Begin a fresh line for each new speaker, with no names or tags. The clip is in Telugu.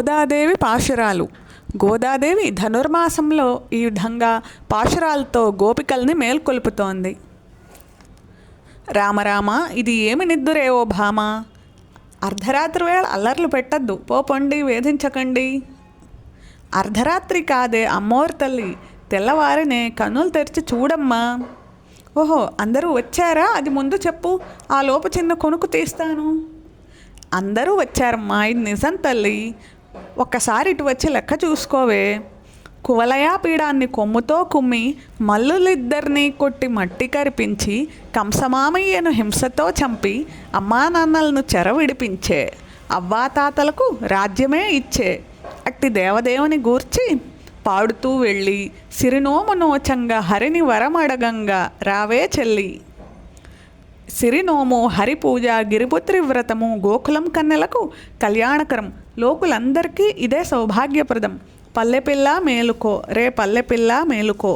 గోదాదేవి పాశురాలు. గోదాదేవి ధనుర్మాసంలో ఈ విధంగా పాశురాలతో గోపికల్ని మేల్కొల్పుతోంది. రామరామ ఇది ఏమి నిద్దురే ఓ భామ? అర్ధరాత్రి వేళ అల్లర్లు పెట్టద్దు. పోపండి వేధించకండి. అర్ధరాత్రి కాదే అమ్మోరు తల్లి. తెల్లవారినే కన్నులు తెరిచి చూడమ్మా. ఓహో అందరూ వచ్చారా? అది ముందు చెప్పు. ఆ లోపు చిన్న కొనుక్కు తీస్తాను. అందరూ వచ్చారమ్మా ఇది నిజం తల్లి. ఒక్కసారి ఇటు వచ్చి లెక్క చూసుకోవే. కువలయా పీడాన్ని కొమ్ముతో కుమ్మి మల్లులిద్దరినీ కొట్టి మట్టి కరిపించి కంసమామయ్యను హింసతో చంపి అమ్మా నాన్నలను చెర విడిపించే అవ్వాతాతలకు రాజ్యమే ఇచ్చే. అట్టి దేవదేవుని గూర్చి పాడుతూ వెళ్ళి సిరినోము నోచంగా హరిని వరమడగంగా రావే చెల్లి. సిరినోము హరిపూజ గిరిపుత్రి వ్రతము గోకులం కన్నెలకు కళ్యాణకరం లోకులందరికీ ఇదే సౌభాగ్యప్రదం. పల్లెపిల్ల మేలుకో రే పల్లెపిల్ల మేలుకో.